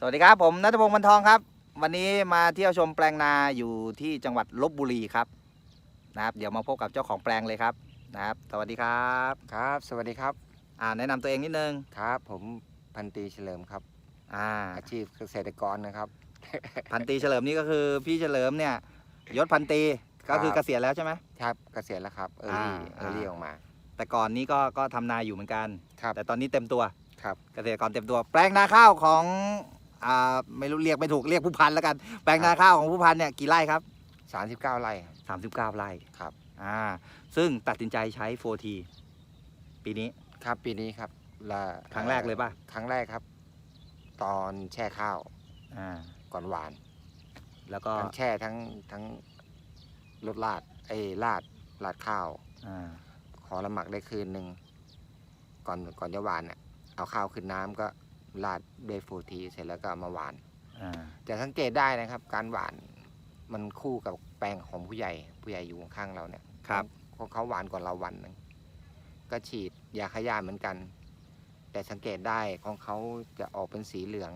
สวัสดีครับผมนัทพงศ์บรรทองครับ วันนี้มาเที่ยวชมแปลงนาอยู่ที่จังหวัดลบบุรีครับนะครับ เดี๋ยวมาพบกับเจ้าของแปลงเลยครับนะครับ สวัสดีครับครับ สวัสดีครับอ่าแนะนำตัวเองนิดนึงครับ ผมพันตรีเฉลิมครับ อ่าอาชีพเกษตรกรนะครับ พันตรีเฉลิมนี่ก็คือพี่เฉลิมเนี่ยยศพันตรีก็คือครับเกษียณแล้วใช่ไหมครับเกษียณแล้วครับเออรี่อ่าเออรี่ออกมา แต่ก่อนนี้ก็ก็ทำนาอยู่เหมือนกัน ครับแต่ตอนนี้เต็มตัวครับเกษตรกรเต็มตัว แปลงนาข้าวของ อ่าไม่รู้เรียกไม่ถูกเรียกผู้พันแล้วกัน แปลงนาข้าวของผู้พันเนี่ยกี่ไร่ครับ 39 ไร่ครับ 39 ไร่ครับ อ่า ซึ่งตัดสินใจใช้ 4T ปีนี้ ครับปีนี้ครับละครั้งแรกเลยป่ะ ครั้งแรกครับ ตอนแช่ข้าวอ่า ก่อนหวาน แล้วก็ทั้งแช่ทั้งทั้งรดลาดไอ้ลาดลาดข้าว อ่า ขอละหมักได้คืนหนึ่งก่อนก่อนจะหวานเนี่ยเอาข้าวขึ้นน้ำก็ ลาดด้วยโฟทีเสร็จแล้วก็เอามาหวานอ่าแต่สังเกตได้นะครับ การหวานมันคู่กับแปลงของผู้ใหญ่ผู้ใหญ่อยู่ข้างๆเราเนี่ยครับของเขาหวานกว่าเราวันหนึงก็ฉีดยาขยาเหมือนกัน แต่สังเกตได้ของเขาจะออกเป็นสีเหลือง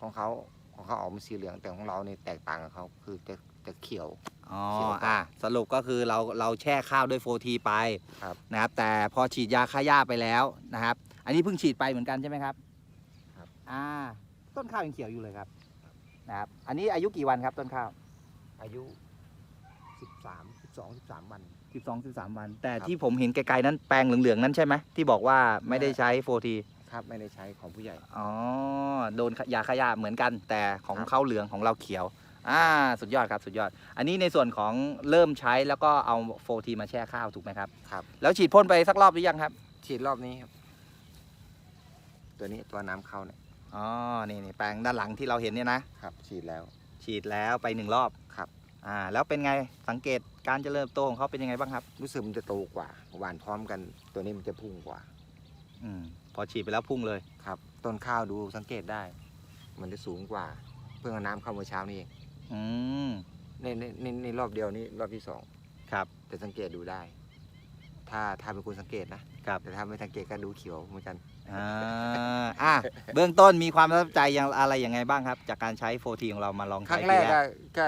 ของเขาของเขาออกเป็นสีเหลืองแต่ของเราเนี่ยแตกต่างกับเขาคือจะจะเขียว อ๋อเขียวกว่าอะ สรุปก็คือเราเราแช่ข้าวด้วย 4T ไปครับ นะครับ แต่พอฉีดยาฆ่าหญ้าไปแล้วนะครับ อันนี้เพิ่งฉีดไปเหมือนกันใช่ไหมครับครับ อ่า ต้นข้าวยังเขียวอยู่เลยครับนะครับ อันนี้อายุกี่วันครับต้นข้าว อายุสิบสามสิบสองสิบสามวัน 12 13 วัน แต่ครับที่ผมเห็นไกลๆนั้นแปลงเหลืองๆนั้นใช่ไหมที่บอกว่าไม่ได้ใช้ 4T ครับไม่ได้ใช้ของผู้ใหญ่ อ๋อ โดนยาฆ่าหญ้าเหมือนกัน แต่ของครับเขาเหลืองของเราเขียว อ่า สุดยอดครับสุดยอด อันนี้ในส่วนของเริ่มใช้แล้วก็เอา 4T มาแช่ข้าวถูกไหมครับ ครับ แล้วฉีดพ่นไปสักรอบหรือยังครับ ฉีดรอบนี้ครับ ตัวนี้ตัวน้ำเข้าเนี่ยอ๋อนี่นี่แปลงด้านหลังที่เราเห็นเนี่ยนะครับ ฉีดแล้ว ฉีดแล้วไปหนึ่งรอบครับ อ่า แล้วเป็นไงสังเกตการเจริญเติบโตของเขาเป็นยังไงบ้างครับ รู้สึกมันจะโตกว่า หวานพร้อมกัน ตัวนี้มันจะพุ่งกว่า อืมพอฉีดไปแล้วพุ่งเลยครับ ต้นข้าวดูสังเกตได้ มันจะสูงกว่า เพิ่งเอาน้ำเข้าเมื่อเช้านี้เองอืมในในในในรอบเดียวนี้รอบที่สองครับ แต่สังเกตดูได้ ถ้าถ้าเป็นคนสังเกตนะครับ แต่ถ้าไม่สังเกตก็ดูเขียวเหมือนกัน อ่าอะเบื้องต้นมีความประทับใจยังอะไรยังไงบ้างครับ จากการใช้ 4T ของเรามาลองครั้ใช้งแรกทีก็ก็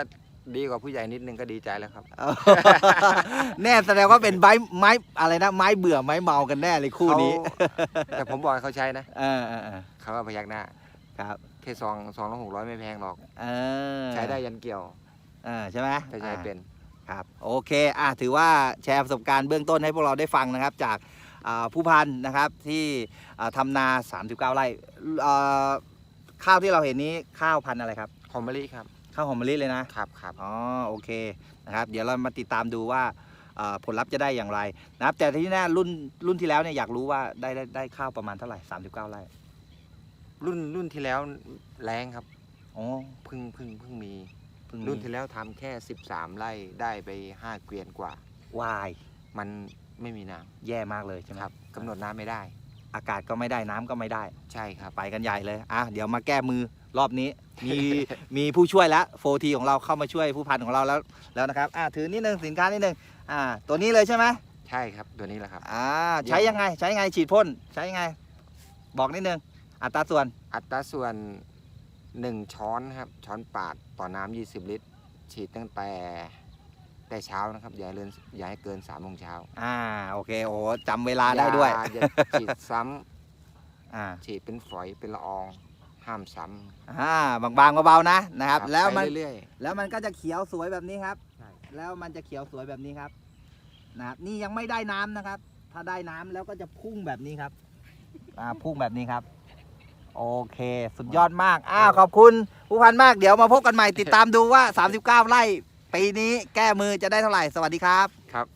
ดีกว่าผู้ใหญ่นิดนึงก็ดีใจแล้วครับแน่แสดงว่าเป็นไม้ไม้อะไรนะไม้เบื่อไม้เมากันแน่เลยคู่นี้เขาแต่ผมบอกให้เขาใช้นะเออเออเออเขาว่าพยักหน้าครับแค่ซองซองละหกร้อยไม่แพงหรอก เออใช้ได้ยันเกี่ยวเออใช่ไหมถ้าใช้เป็น ครับโอเคอะถือว่าแชร์ประสบการณ์เบื้องต้นให้พวกเราได้ฟังนะครับ จากอ่า ผู้พันนะครับที่อ่าทำนา 39 ไร่อ่าข้าวที่เราเห็นนี้ข้าวพันธุ์อะไรครับหอมมะลิครับข้าวหอมมะลิเลยนะครับครับอ๋อโอเคนะครับเดี๋ยวเรามาติดตามดูว่าอ่าผลลัพธ์จะได้อย่างไรนะครับแต่ที่แน่รุ่นรุ่นที่แล้วเนี่ยอยากรู้ว่าได้ได้ได้ข้าวประมาณเท่าไหร่ 39 ไร่ รุ่นรุ่นที่แล้วแรงครับอ๋อเพึ่งเพึ่งเพึ่งมีเพิ่งรุ่นที่แล้วทำแค่ 13 ไร่ได้ไป 5 เกวียนกว่าวายมัน ไม่มีน้แย่มากเลยใช่ไหมำครับกำหนดน้ำไม่ได้ อากาศก็ไม่ได้น้ำก็ไม่ได้ ใช่ครับ ไปกันใหญ่เลย อะ เดี๋ยวมาแก้มือรอบนี้ มี มีผู้ช่วยแล้วโฟทีของเราเข้ามาช่วยผู้พันของเราแล้ว แล้วนะครับ อะถือนิดนึงสินค้านิดนึง อ่า ตัวนี้เลยใช่ไหมใช่ครับตัวนี้แหละครับ อ่า ใช้ยังไง ใช้ยังไง ฉีดพ่น ใช้ยังไง บอกนิดนึง อัตราส่วน อัตราส่วน 1 ช้อนครับ ช้อนปาดต่อน้ำ20 ลิตร ฉีดตั้งแต่ แต่เช้านะครับ อย่าให้เกินอย่าให้เกิน3โมงเช้าอ่าโอเคโอ้โหจำเวลาได้ด้วยอาอย่าฉีดซ้ำอ่าฉีดเป็นฝอยเป็นละออง ห้ามซ้อ่าบางๆเบาๆนะนะำครับ แล้วมัน ไปเรื่อยแล้วมันก็จะเขียวสวยแบบนี้ครับใช่แล้วมันจะเขียวสวยแบบนี้ครับนะครับนี่ยังไม่ได้น้ำนะครับ ถ้าได้น้ำแล้วก็จะพุ่งแบบนี้ครับอ่าพุ่งแบบนี้ครับ โอเค สุดยอดมากอ้าวขอบคุณผู้พันมากเดี๋ยวมาพบกันใหม่ติดตามดูว่า 39 ไร่ ปีนี้แก้มือจะได้เท่าไหร่ สวัสดีครับครับ